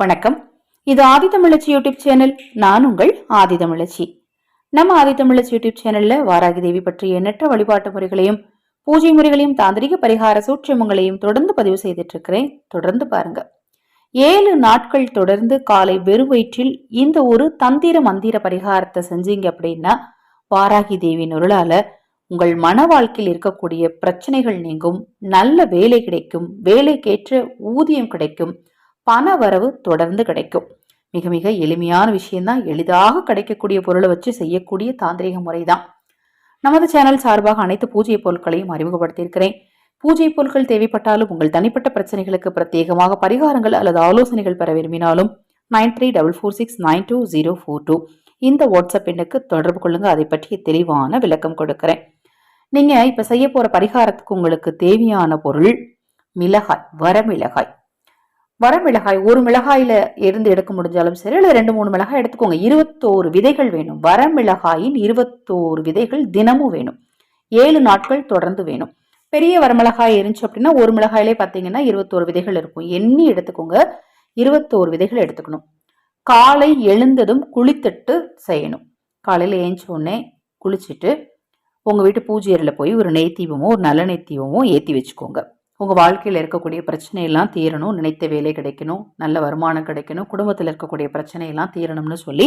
வணக்கம். இது ஆதித்தமிழச்சி YouTube channel. நான் உங்கள் ஆதித்தமிழச்சி. நம்ம ஆதித்தமிழச்சி யூடியூப் சேனல்ல வாராகி தேவி பற்றிய எண்ணற்ற வழிபாட்டு முறைகளையும் பூஜை முறைகளையும் தாந்திரிக பரிகார சூட்சமங்களையும் தொடர்ந்து பதிவு செய்துட்டு இருக்கிறேன் தொடர்ந்து பாருங்க. ஏழு நாட்கள் தொடர்ந்து காலை வெறும் வயிற்றில் இந்த ஒரு தந்திர மந்திர பரிகாரத்தை செஞ்சீங்க அப்படின்னா வாராகி தேவி அருளால உங்கள் மன வாழ்க்கையில் இருக்கக்கூடிய பிரச்சனைகள் நீங்கும். நல்ல வேலை கிடைக்கும். வேலைக்கேற்ற ஊதியம் கிடைக்கும். பண வரவு தொடர்ந்து கிடைக்கும். மிக மிக எளிமையான விஷயம்தான். எளிதாக கிடைக்கக்கூடிய பொருளை வச்சு செய்யக்கூடிய தாந்திரிக முறைதான். நமது சேனல் சார்பாக அனைத்து பூஜை பொருட்களையும் அறிமுகப்படுத்தியிருக்கிறேன். பூஜை பொருட்கள் தேவைப்பட்டாலும் உங்கள் தனிப்பட்ட பிரச்சனைகளுக்கு பிரத்யேகமாக பரிகாரங்கள் அல்லது ஆலோசனைகள் பெற விரும்பினாலும் nine three double four six nine two zero four two இந்த வாட்ஸ்அப் எண்ணுக்கு தொடர்பு கொள்ளுங்க. அதை பற்றிய தெளிவான விளக்கம் கொடுக்கிறேன். நீங்க இப்ப செய்ய போற பரிகாரத்துக்கு உங்களுக்கு தேவையான பொருள் மிளகாய் வரமிளகாய். வரமிளகாய் ஒரு மிளகாயில இருந்து எடுக்க முடிஞ்சாலும் சரி இல்லை ரெண்டு மூணு மிளகாய் எடுத்துக்கோங்க. இருபத்தோரு விதைகள் வேணும். வரமிளகாயின் இருபத்தோரு விதைகள் தினமும் வேணும். ஏழு நாட்கள் தொடர்ந்து வேணும். பெரிய வரமிளகாய் இருந்துச்சு அப்படின்னா ஒரு மிளகாயிலே பார்த்தீங்கன்னா இருபத்தோரு விதைகள் இருக்கும். எண்ணி எடுத்துக்கோங்க. இருபத்தோரு விதைகள் எடுத்துக்கணும். காலை எழுந்ததும் குளித்துட்டு செய்யணும். காலையில் ஏஞ்ச உடனே குளிச்சுட்டு உங்கள் வீட்டு பூஜை அறையில் போய் ஒரு நெய் தீபமோ ஒரு நல்ல நெய் தீபமோ ஏற்றி வச்சுக்கோங்க. உங்கள் வாழ்க்கையில் இருக்கக்கூடிய பிரச்சனையெல்லாம் தீரணும் நினைத்த வேலை கிடைக்கணும் நல்ல வருமானம் கிடைக்கணும் குடும்பத்தில் இருக்கக்கூடிய பிரச்சனையெல்லாம் தீரணும்னு சொல்லி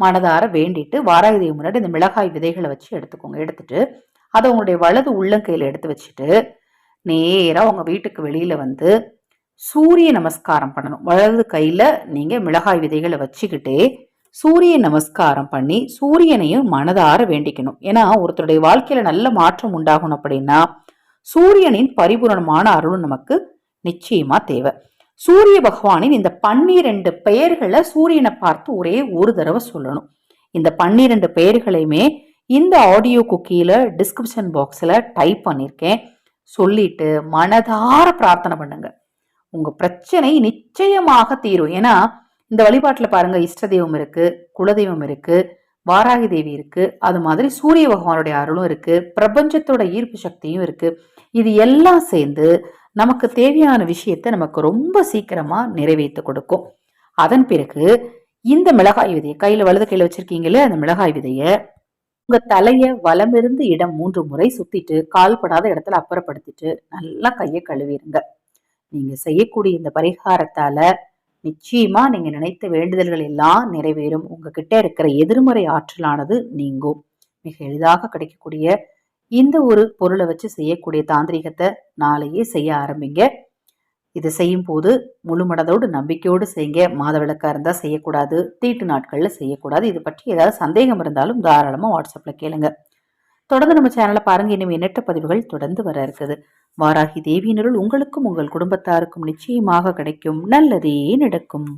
மனதார வேண்டிட்டு வாராகி முன்னாடி இந்த மிளகாய் விதைகளை வச்சு எடுத்துக்கோங்க. எடுத்துட்டு அதை உங்களுடைய வலது உள்ளங்கையில் எடுத்து வச்சுட்டு நேராக உங்கள் வீட்டுக்கு வெளியில் வந்து சூரிய நமஸ்காரம் பண்ணணும். வலது கையில் நீங்கள் மிளகாய் விதைகளை வச்சுக்கிட்டே சூரிய நமஸ்காரம் பண்ணி சூரியனையும் மனதார வேண்டிக்கணும். ஏன்னா ஒருத்தருடைய வாழ்க்கையில் நல்ல மாற்றம் உண்டாகணும் அப்படின்னா சூரியனின் பரிபூரணமான அருள் நமக்கு நிச்சயமா தேவை. சூரிய பகவானின் இந்த பன்னிரண்டு பெயர்களை சூரியனை பார்த்து ஒரே ஒரு தடவை சொல்லணும். இந்த பன்னிரண்டு பெயர்களையுமே இந்த ஆடியோ குக்கியில டிஸ்கிரிப்ஷன் பாக்ஸில் டைப் பண்ணியிருக்கேன். சொல்லிட்டு மனதார பிரார்த்தனை பண்ணுங்க. உங்க பிரச்சனை நிச்சயமாக தீரும். ஏன்னா இந்த வழிபாட்டில் பாருங்க இஷ்ட தெய்வம் இருக்கு குலதெய்வம் இருக்கு வாராகி தேவி இருக்கு அது மாதிரி சூரிய பகவானுடைய அருளும் இருக்கு பிரபஞ்சத்தோட ஈர்ப்பு சக்தியும் இருக்கு. இது எல்லாம் சேர்ந்து நமக்கு தேவையான விஷயத்தை நமக்கு ரொம்ப சீக்கிரமா நிறைவேற்றி கொடுக்கும். அதன் பிறகு இந்த மிளகாய் விதையை கையில வலது கையில வச்சிருக்கீங்களே அந்த மிளகாய் விதையை உங்க தலைய வலமிருந்து இடம் மூன்று முறை சுத்திட்டு கால்படாத இடத்துல அப்புறப்படுத்திட்டு நல்லா கையை கழுவிடுங்க நீங்க செய்யக்கூடிய இந்த பரிகாரத்தால நிச்சயமா நீங்க நினைத்த வேண்டுதல்கள் எல்லாம் நிறைவேறும். உங்ககிட்ட இருக்கிற எதிர்மறை ஆற்றலானது நீங்கும். மிக எளிதாக கிடைக்கக்கூடிய இந்த ஒரு பொருளை வச்சு செய்யக்கூடிய தாந்திரிகத்தை நாளையே செய்ய ஆரம்பிங்க. இதை செய்யும் போது முழு மனதோடு நம்பிக்கையோடு செய்யுங்க. மாத விளக்கா இருந்தால் செய்யக்கூடாது. தீட்டு நாட்களில் செய்யக்கூடாது. இது பற்றி ஏதாவது சந்தேகம் இருந்தாலும் தாராளமாக வாட்ஸ்அப்பில் கேளுங்க. தொடர்ந்து நம்ம சேனலை பாருங்க. இனிமே எண்ணற்ற பதிவுகள் தொடர்ந்து வர இருக்குது. வாராகி தேவியினருள் உங்களுக்கும் உங்கள் குடும்பத்தாருக்கும் நிச்சயமாக கிடைக்கும். நல்லதே நடக்கும்.